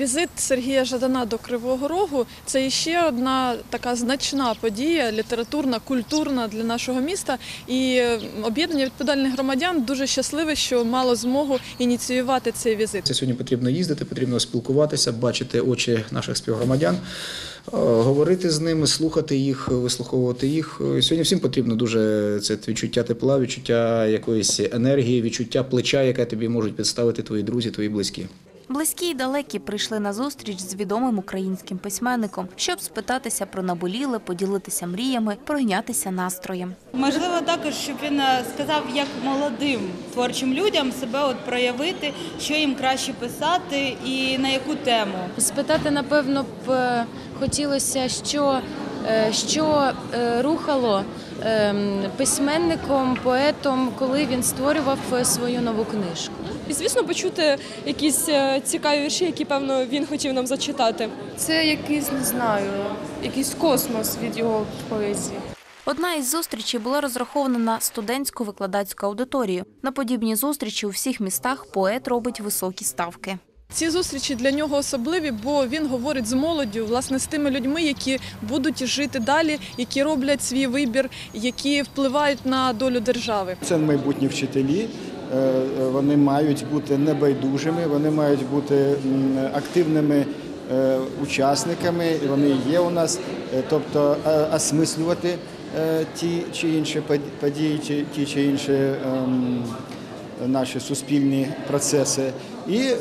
Візит Сергія Жадана до Кривого Рогу це ще одна така значна подія, літературна, культурна для нашого міста. І об'єднання відповідальних громадян дуже щасливе, що мало змогу ініціювати цей візит. Це сьогодні потрібно їздити, потрібно спілкуватися, бачити очі наших співгромадян, е, говорити з ними, слухати їх, вислуховувати їх. Е, Сьогодні всім потрібно дуже це відчуття тепла, відчуття якоїсь енергії, відчуття плеча, яке тобі можуть підставити твої друзі, твої близькі. Близькі й далекі прийшли на зустріч з відомим українським письменником, щоб спитатися про наболіле, поділитися мріями, пройнятися настроєм. Можливо, також, щоб він е, сказав, як молодим творчим людям себе от проявити, що їм краще писати і на яку тему. Спитати, напевно, б е, хотілося, що, е, що рухало письменником, поетом, коли він створював е, свою нову книжку. І, звісно, почути якісь е, цікаві вірші, які, певно, він хотів нам зачитати. Це якийсь, не знаю, якийсь космос від його поезії. Одна із зустрічей була розрахована на студентську викладацьку аудиторію. На подібні зустрічі у всіх містах поет робить високі ставки. Ці зустрічі для нього особливі, бо він говорить з молоддю, власне, з тими людьми, які будуть жити далі, які роблять свій вибір, які впливають на долю держави. Це майбутні вчителі. Е, Вони мають бути небайдужими, вони мають бути активними е, учасниками. і Вони є у нас, Е, тобто осмислювати ті чи інші под- події, ті чи інші ем, наші суспільні процеси. І е,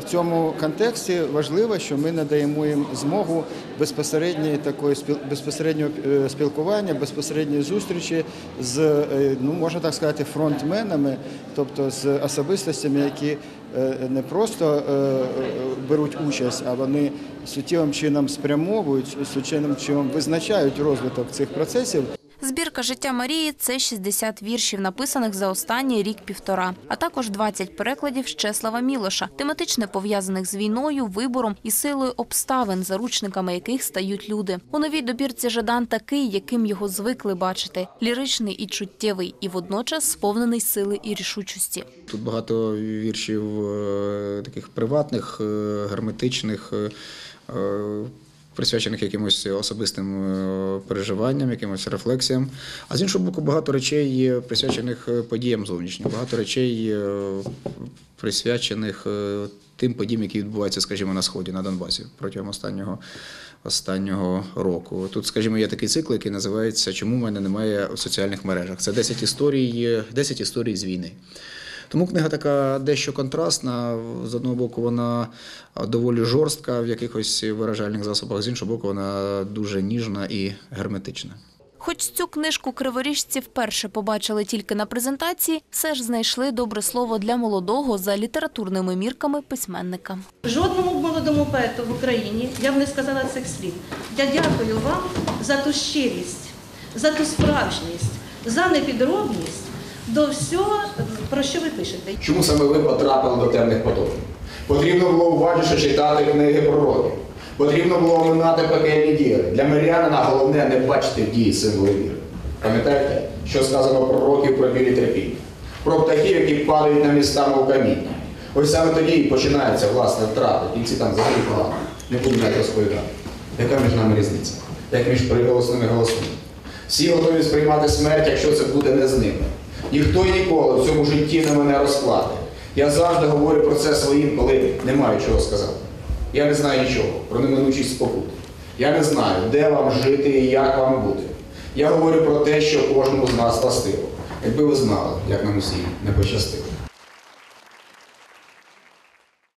в цьому контексті важливо, що ми надаємо їм змогу безпосередньої такої безпосереднього е, спілкування, безпосередньої зустрічі з е, ну можна так сказати, фронтменами, тобто з особистостями, які не просто беруть участь, а вони суттєвим чином спрямовують, суттєвим чином визначають розвиток цих процесів. Збірка життя Марії це 60 віршів, написаних за останній рік-півтора, а також 20 перекладів з Чеслава Мілоша, тематично пов'язаних з війною, вибором і силою обставин, заручниками яких стають люди. У новій добірці Жадан такий, яким його звикли бачити, ліричний і чуттєвий, і водночас сповнений сили і рішучості. Тут багато віршів е, таких приватних, е, герметичних, е, присвячених якимось особистим е, переживанням, якимось рефлексіям. А з іншого боку, багато речей присвячених е, подіям зовнішнім, багато речей е, присвячених тим подіям, які відбуваються, скажімо, на сході, на Донбасі протягом останнього. Останнього року тут, скажімо, є такий цикл, який називається Чому в мене немає в соціальних мережах? Це 10 історій, 10 історій з війни. Тому книга така дещо контрастна. З одного боку, вона доволі жорстка в якихось виражальних засобах, з іншого боку, вона дуже ніжна і герметична. Хоч цю книжку криворіжці вперше побачили тільки на презентації, все ж знайшли добре слово для молодого за літературними мірками письменника. Жодному молодому поету в Україні я б не сказала цих слів. Я дякую вам за ту щирість, за ту справжність, за непідробність до всього, про що ви пишете. Чому саме ви потрапили до темних потоків? Потрібно було уважніше читати книги пророків. Потрібно було оминати пекельні діри. Для мирянина головне не бачити дії символи віри. Пам'ятаєте, що сказано про пророків про білі терпіння? Про птахів, які падають на містами у каміння. Ось саме тоді і починається власне втрата. Кінці там взагалі погано. Не буду навіть розповідати. Яка між нами різниця? Як між приголосними голосами? Всі готові сприймати смерть, якщо це буде не з ними. Ніхто і ніколи в цьому житті на мене розкладе. Я завжди говорю про це своїм, коли не маю чого сказати. Я не знаю нічого про неминучість спокути. Я не знаю, де вам жити і як вам бути. Я говорю про те, що кожному з нас властиво. Якби ви знали, як нам усім не пощастило.